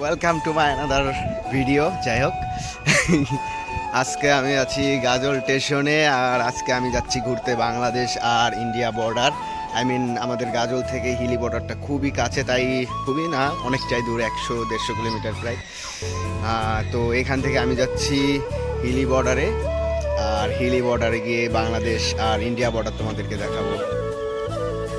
Welcome to my another video যাই হোক আজকে আমি আছি গাজল স্টেশনে, আর আজকে আমি যাচ্ছি ঘুরতে বাংলাদেশ আর ইন্ডিয়া বর্ডার আই মিন আমাদের গাজল থেকে হিলি বর্ডারটা খুবই কাছে, তাই খুবই না, অনেকটাই দূর, একশো, দেড়শো কিলোমিটার প্রায়। তো এখান থেকে আমি যাচ্ছি হিলি বর্ডারে আর হিলি বর্ডারে গিয়ে বাংলাদেশ আর ইন্ডিয়া বর্ডার তোমাদেরকে দেখাবো।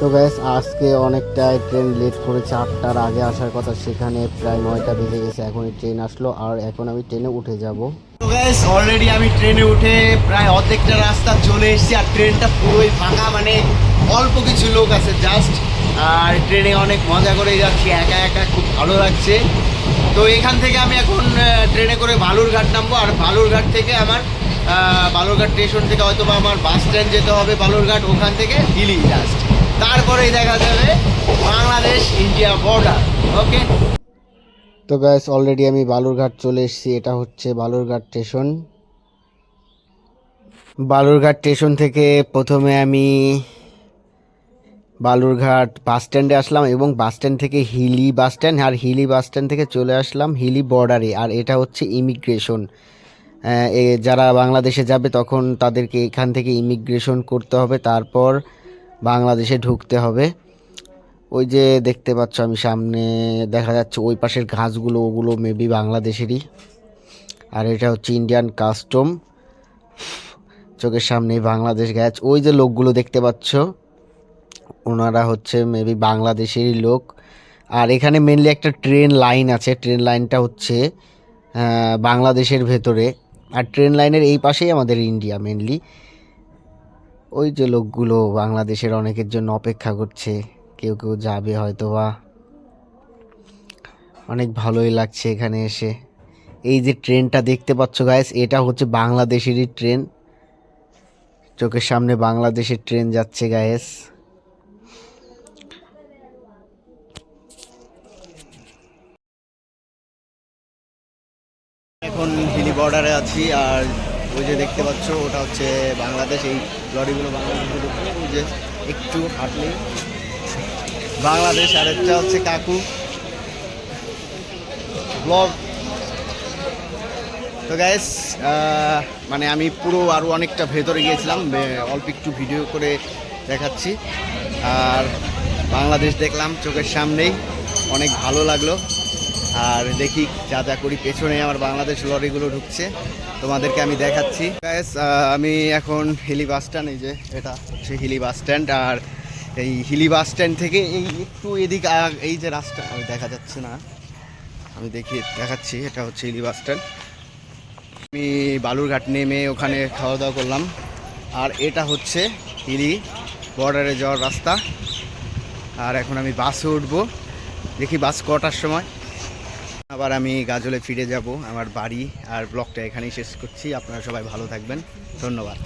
তো গ্যাস আজকে অনেকটাই ট্রেন লেট করেছে, আটটার আগে আসার কথা, সেখানে প্রায় নয়টা বেজে গেছে এখন ট্রেন আসলো, আর এখন আমি ট্রেনে উঠে যাব। তো গাইস অলরেডি আমি ট্রেনে উঠে প্রায় অর্ধেকটা রাস্তা চলে এসেছি, আর ট্রেনটা পুরোই ফাঁকা মানে অল্প কিছু লোক আছে জাস্ট আর ট্রেনে অনেক মজা করে যাচ্ছি, একা একা খুব ভালো লাগছে। তো এখান থেকে আমি এখন ট্রেনে করে বালুরঘাট নামবো, আর বালুরঘাট থেকে আমার বালুরঘাট স্টেশন থেকে হয়তো বা আমার বাস স্ট্যান্ড যেতে হবে বালুরঘাট, ওখান থেকে হিলি জাস্ট তারপরেই দেখা যাবে বাংলাদেশ ইন্ডিয়া বর্ডার, ওকে? তো গ্যাস অলরেডি আমি বালুরঘাট চলে এসেছি, এটা হচ্ছে বালুরঘাট স্টেশন। বালুরঘাট স্টেশন থেকে প্রথমে আমি বালুরঘাট বাস স্ট্যান্ডে আসলাম এবং বাস স্ট্যান্ড থেকে হিলি বাস স্ট্যান্ড আর হিলি বাস স্ট্যান্ড থেকে চলে আসলাম হিলি বর্ডারে আর এটা হচ্ছে ইমিগ্রেশন যারা বাংলাদেশে যাবে তখন তাদেরকে এখান থেকে ইমিগ্রেশন করতে হবে। তারপর বাংলাদেশে ঢুকতে হবে। ওই যে দেখতে পাচ্ছ আমি সামনে, দেখা যাচ্ছে ওই পাশের ঘাসগুলো, ওগুলো মেবি বাংলাদেশেরই। আর এটা হচ্ছে ইন্ডিয়ান কাস্টম চোখের সামনে বাংলাদেশ গ্যাস ওই যে লোকগুলো দেখতে পাচ্ছ, ওনারা হচ্ছে মেবি বাংলাদেশেরই লোক। আর এখানে মেনলি একটা ট্রেন লাইন আছে। ট্রেন লাইনটা হচ্ছে বাংলাদেশের ভেতরে। আর ট্রেন লাইনের এই পাশেই আমাদের ইন্ডিয়া মেনলি ওই যে লোকগুলো বাংলাদেশের অনেকের জন্য অপেক্ষা করছে, কেউ কেউ যাবে হয়তো বা অনেক ভালোই লাগছে এখানে এসে। এই যে ট্রেনটা দেখতে পাচ্ছ গাইস এটা হচ্ছে বাংলাদেশেরই ট্রেন। চোখের সামনে বাংলাদেশের ট্রেন যাচ্ছে গায়েস এখন হিলি বর্ডারে আছি আর ওই যে দেখতে পাচ্ছ, ওটা হচ্ছে বাংলাদেশ, এই লরিগুলো বাংলাদেশে ওই যে একটু হাঁটলে। বাংলাদেশ আর একটা হচ্ছে কাকু। ব্লগ তো গ্যাস মানে আমি পুরো আরও অনেকটা ভেতরে গিয়েছিলাম অল্প একটু ভিডিও করে দেখাচ্ছি। আর বাংলাদেশ দেখলাম, চোখের সামনেই। অনেক ভালো লাগল। আর দেখি যা যা করি। পেছনে আমার বাংলাদেশ লরিগুলো ঢুকছে। তোমাদেরকে আমি দেখাচ্ছি। আমি এখন হিলি বাস স্ট্যান্ড, এই যে এটা হচ্ছে হিলি বাস স্ট্যান্ড। আর এই হিলি বাস স্ট্যান্ড থেকে এই একটু এদিক এই যে রাস্তা, আমি দেখা যাচ্ছে না। আমি দেখি, দেখাচ্ছি, এটা হচ্ছে হিলি বাস স্ট্যান্ড। আমি বালুরঘাট নেমে ওখানে খাওয়া দাওয়া করলাম। আর এটা হচ্ছে হিলি বর্ডারে যাওয়ার রাস্তা। আর এখন আমি বাসে উঠবো। দেখি বাস কটার সময়। আবার আমি গাজলে ফিরে যাব, আমার বাড়ি আর ব্লগটা এখানেই শেষ করছি। আপনারা সবাই ভালো থাকবেন। ধন্যবাদ।